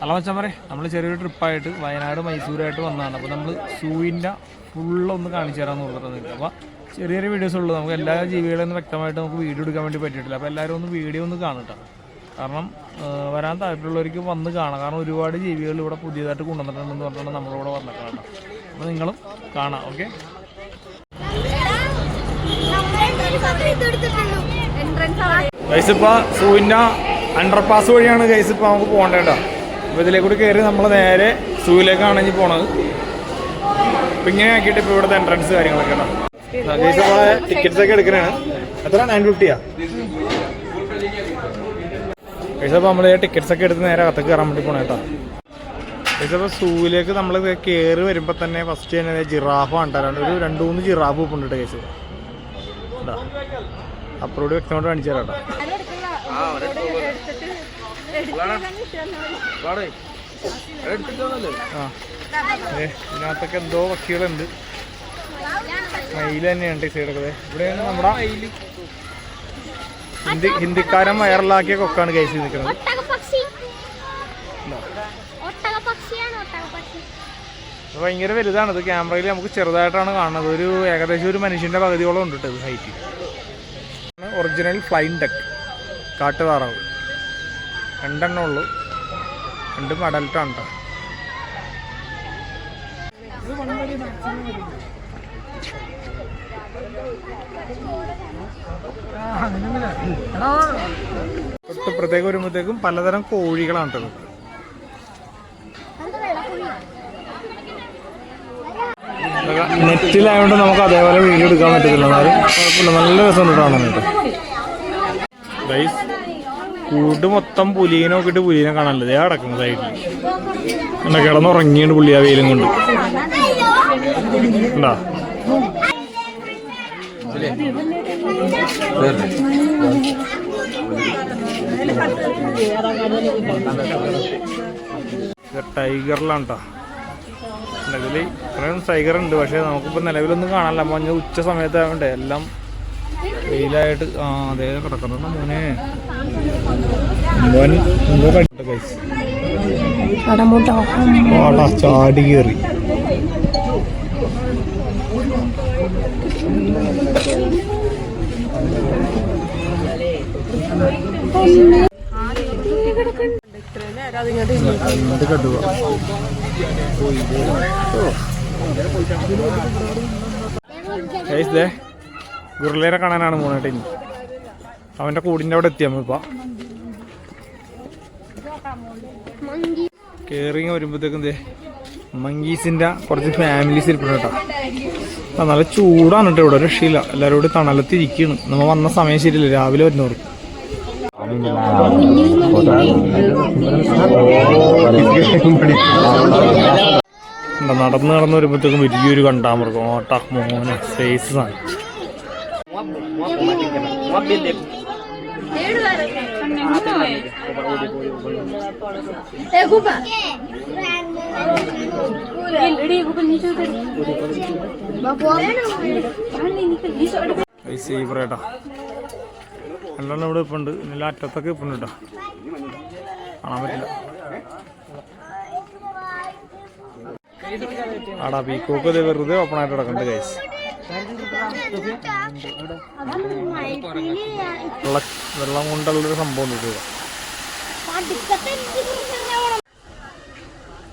അല്ല മച്ചാൻ പറയേ നമ്മൾ ചെറിയൊരു ട്രിപ്പായിട്ട് വയനാട് മൈസൂരായിട്ട് വന്നതാണ്. അപ്പോൾ നമ്മൾ സൂവിന്റെ ഫുള്ളൊന്ന് കാണിച്ചു തരാമെന്ന് പറഞ്ഞിട്ടുണ്ട്. അപ്പോൾ ചെറിയ ചെറിയ വീഡിയോസ് ഉള്ളൂ. നമുക്ക് എല്ലാ ജീവികളെയും വ്യക്തമായിട്ട് നമുക്ക് വീഡിയോ എടുക്കാൻ വേണ്ടി പറ്റിയിട്ടില്ല. അപ്പോൾ എല്ലാവരും ഒന്ന് വീഡിയോ ഒന്ന് കാണട്ടോ കാരണം വരാൻ താല്പര്യമുള്ളവർക്ക് വന്ന് കാണാം. കാരണം ഒരുപാട് ജീവികൾ ഇവിടെ പുതിയതായിട്ട് കൊണ്ടുവന്നിട്ടുണ്ടെന്ന് പറഞ്ഞിട്ട് നമ്മളിവിടെ വന്നിട്ടാണ് അപ്പോൾ നിങ്ങളും കാണാം ഓക്കെ ഗൈസിപ്പ സൂവിന്റെ അണ്ടർ പാസ് വഴിയാണ് ഗൈസിപ്പ നമുക്ക് പോകേണ്ടത് അപ്പോൾ ഇതിലേക്കൂടി കയറി നമ്മൾ നേരെ സൂയിലേക്കാണ് ഇനി പോണത്. അപ്പം ഇങ്ങനെ ആക്കിയിട്ട് ഇപ്പോൾ ഇവിടുത്തെ എൻട്രൻസ് കാര്യങ്ങളൊക്കെ ഗൈസ് ഇപ്പോൾ ടിക്കറ്റ്സ് ഒക്കെ എടുക്കണാണ് എത്ര? നയൻ ഫിഫ്റ്റിയാ അപ്പോൾ നമ്മൾ ടിക്കറ്റ്സ് ഒക്കെ എടുത്ത് നേരെ അകത്തേക്ക് കയറാൻ വേണ്ടി പോണേ കേട്ടോ. അപ്പോൾ സൂവിലേക്ക് നമ്മൾ കയറി വരുമ്പോൾ തന്നെ ഫസ്റ്റ് തന്നെ ജിറാഫ് കണ്ടാലാണ് ഒരു രണ്ട് മൂന്ന് ജിറാഫ് ഉണ്ട് ഇതാ. അപ്പറോട് വ്യക്തമായിട്ട് കാണിച്ചു തരാം കേട്ടോ. ഇതിനകത്തൊക്കെ എന്തോ പക്ഷികളുണ്ട്. മയിൽ തന്നെയാണ് ഈ സൈഡൊക്കെ ഇവിടെയാണ് നമ്മുടെ ഹിന്ദി ഹിന്ദിക്കാരൻ വൈറലാക്കിയ കൊക്കാണ് കൈസ് നിൽക്കുന്നത്. ഭയങ്കര വലുതാണ്. ഇത് ക്യാമറയിൽ നമുക്ക് ചെറുതായിട്ടാണ് കാണുന്നത്. ഒരു ഏകദേശം ഒരു മനുഷ്യന്റെ പകുതിയോളം ഉണ്ട് കേട്ടോ ഇത് ഹൈറ്റ് ഒറിജിനൽ ഫ്ലൈൻ ഡക്ക് കാട്ടുതാറാവ്. രണ്ടെണ്ണം ഉള്ളു. രണ്ടും അഡൽട്ടാണ് കേട്ടോ പ്രത്യേകം വരുമ്പോഴത്തേക്കും പലതരം കോഴികളാണ് കേട്ടോ ഇത്. നെറ്റിലായതുകൊണ്ട് നമുക്ക് അതേപോലെ വീഡിയോ എടുക്കാൻ പറ്റത്തില്ല എന്നാലും കുഴപ്പമില്ല നല്ല രസമുണ്ട് കാണാനായിട്ട്. ഗൈസ് കൂട് മൊത്തം പുലീനെ നോക്കിയിട്ട് പുലീനെ കാണാനുള്ളത്. ദേ അടക്കുന്ന സൈഡിൽ എന്നാ കിടന്നുറങ്ങിയാണ് പുള്ളി ആ വെയിലും കൊണ്ട്. ഉണ്ടാ ടൈഗറിലാണ് കേട്ടോ നിലവിൽ ഇത്രയും ടൈഗർ ഉണ്ട്. പക്ഷെ നമുക്കിപ്പോൾ നിലവിലൊന്നും കാണാനില്ല. മഞ്ഞ ഉച്ച സമയത്താവണ്ടേ എല്ലാം വെയിലായിട്ട് ആ അതേ കിടക്കുന്നുണ്ട് മോനെ മോൻ എന്തോ കണ്ടിട്ട് കഴിച്ചു ചാടി കയറി ഇങ്ങോട്ട് കണ്ടുപോവാ ഗൈസ് ദേ ഗുരുലേരെ കാണാനാണ് പോണേട്ട് ഇനി. അവന്റെ കൂടിന്റെ അവിടെ എത്തിയാൽ ഇപ്പം. കേറി വരുമ്പോഴത്തേക്കും ദേ മങ്കീസിന്റെ കുറച്ച് ഫാമിലീസ് ഇരിപ്പുണ്ട് കേട്ടോ. നല്ല ചൂടാണ് കേട്ടോ ഇവിടെ രക്ഷയില്ല. എല്ലാവരും കൂടി തണലത്തിരിക്കുകയാണ് നമ്മ വന്ന സമയം ശരിയല്ല? രാവിലെ വരുന്നവർക്ക്. നടന്ന് നടന്ന് വരുമ്പോഴത്തേക്കും വലിയൊരു കണ്ടാമൃഗം. ഓട്ടാ മോനെ സൈസ് സാധനം രണ്ടെണ്ണം ഇവിടെ ഇപ്പുണ്ട്. നല്ല അറ്റത്തൊക്കെ ഇപ്പുണ്ട് കേട്ടോ. കാണാൻ പറ്റില്ല. ആടാ പീക്കോക്ക് വെറുതെ ഓപ്പൺ ആയിട്ട് കിടക്കുന്നുണ്ട് ഗൈസ് വെള്ള കൊണ്ടുള്ളൊരു സംഭവം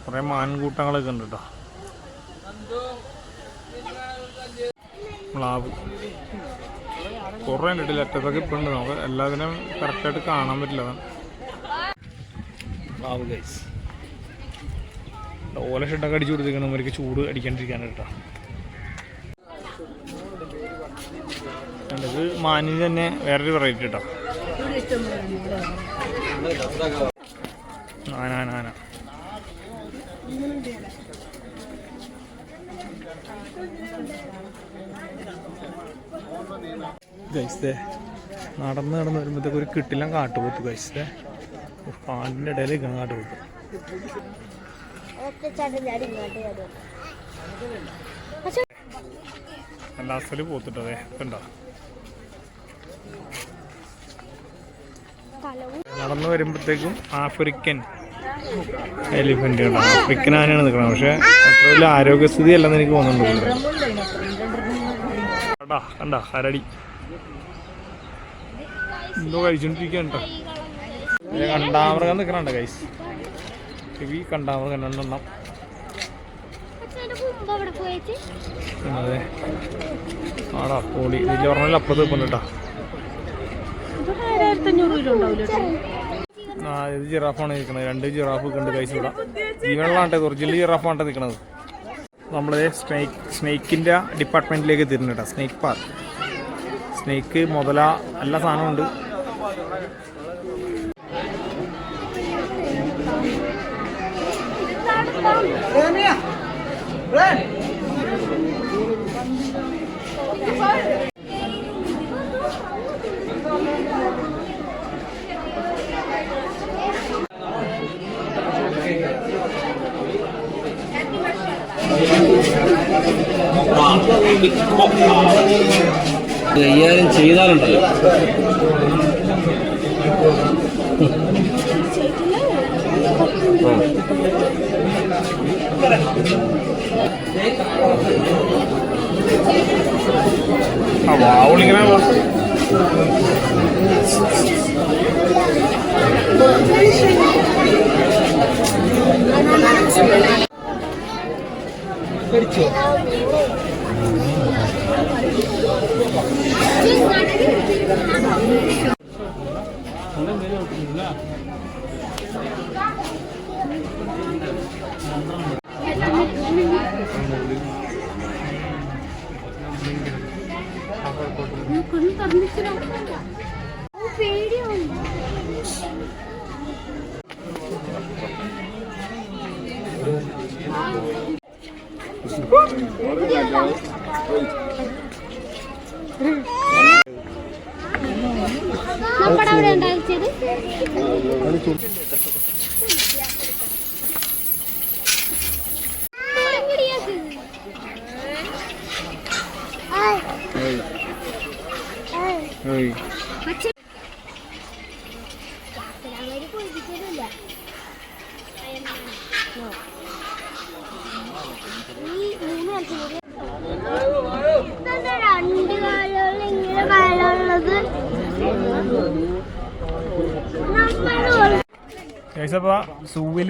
കുറെ മാൻകൂട്ടങ്ങളൊക്കെ ഉണ്ട് കേട്ടോ മ്ലാവ്. കുറേ ഉണ്ട് അറ്റത്തൊക്കെ ഇപ്പം ഉണ്ട്. നമുക്ക് എല്ലാത്തിനും കറക്റ്റായിട്ട് കാണാൻ പറ്റില്ല മ്ലാവ് ഗൈസ് ഓല ഷെഡൊക്കെ അടിച്ചു കൊടുത്തേക്കണം അവർക്ക് ചൂട് അടിക്കാണ്ടിരിക്കാനാണ് കേട്ടോ ഇത് മാനിന് തന്നെ വേറൊരു വെറൈറ്റി കേട്ടോ ആന നടന്ന് നടന്ന് വരുമ്പോഴത്തേക്ക് ഒരു കിട്ടില്ല കാട്ടുപോത്ത് ഗൈസ് പാലിന്റെ ഇടയിൽ കാട്ടുപോത്ത്. നല്ല അസൽ പോത്തിട്ടതേ. കണ്ടോ? നടന്നു വരുമ്പോഴത്തേക്കും ആഫ്രിക്കൻ എലിഫന്റ് ആഫ്രിക്കൻ ആനയാണ് നിൽക്കുന്നത്. പക്ഷെ അത്ര വലിയ ആരോഗ്യസ്ഥിതി അല്ലെന്ന് എനിക്ക് തോന്നുന്നുണ്ട് കണ്ടാ? കണ്ടാ? കരടി എന്തോ കഴിച്ചോണ്ടിരിക്കാൻ കേട്ടോ. കണ്ടാമൃഗം നിൽക്കണുണ്ട് കൈസ് ചെവി കണ്ടാമൃഗം രണ്ടെണ്ണം പക്ഷെ അതിന്റെ മുമ്പ് അവിടെ പോയിട്ട് അതെ. ആടാ പോളി. വലിയ പറഞ്ഞാൽ അപ്പുറത്ത് നിൽക്കുന്നു കേട്ടോ. ആ ഇത് ജിറാഫാണ് നിൽക്കുന്നത്. രണ്ട് ജിറാഫ് കണ്ട് കഴിച്ചു വിടാം ജീവനുള്ളതാണ് ഒറിജിനൽ ജിറാഫാണ് നിൽക്കുന്നത് നമ്മളത് സ്നേക്ക് സ്നേക്കിന്റെ ഡിപ്പാർട്ട്മെന്റിലേക്ക് കേട്ടോ. സ്നേക്ക് പാർക്ക് സ്നേക്ക് മുതല എല്ലാ സാധനവും ഉണ്ട്. കൈകാര്യം ചെയ്താലുണ്ടല്ലോ. ആ. ಅವಳಿಗೆ பிடிச்சு നമ്മുടെ അവിടെ ഉണ്ടാക്കിയത് രണ്ട് കാലുകൾ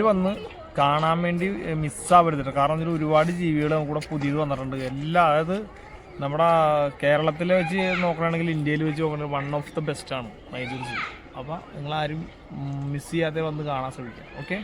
വന്ന് കാണാൻ വേണ്ടി മിസ്സാവരുത് കാരണം ഇതിൽ ഒരുപാട് ജീവികൾ നമുക്കിവിടെ പുതിയത് വന്നിട്ടുണ്ട്. എല്ലാ അതായത് നമ്മുടെ കേരളത്തിൽ വെച്ച് നോക്കുകയാണെങ്കിൽ ഇന്ത്യയിൽ വെച്ച് നോക്കുകയാണെങ്കിൽ വൺ ഓഫ് ദ ബെസ്റ്റ് ആണ് മൈസൂർ സൂ അപ്പോൾ നിങ്ങളാരും മിസ് ചെയ്യാതെ വന്ന് കാണാൻ ശ്രമിക്കാം ഓക്കെ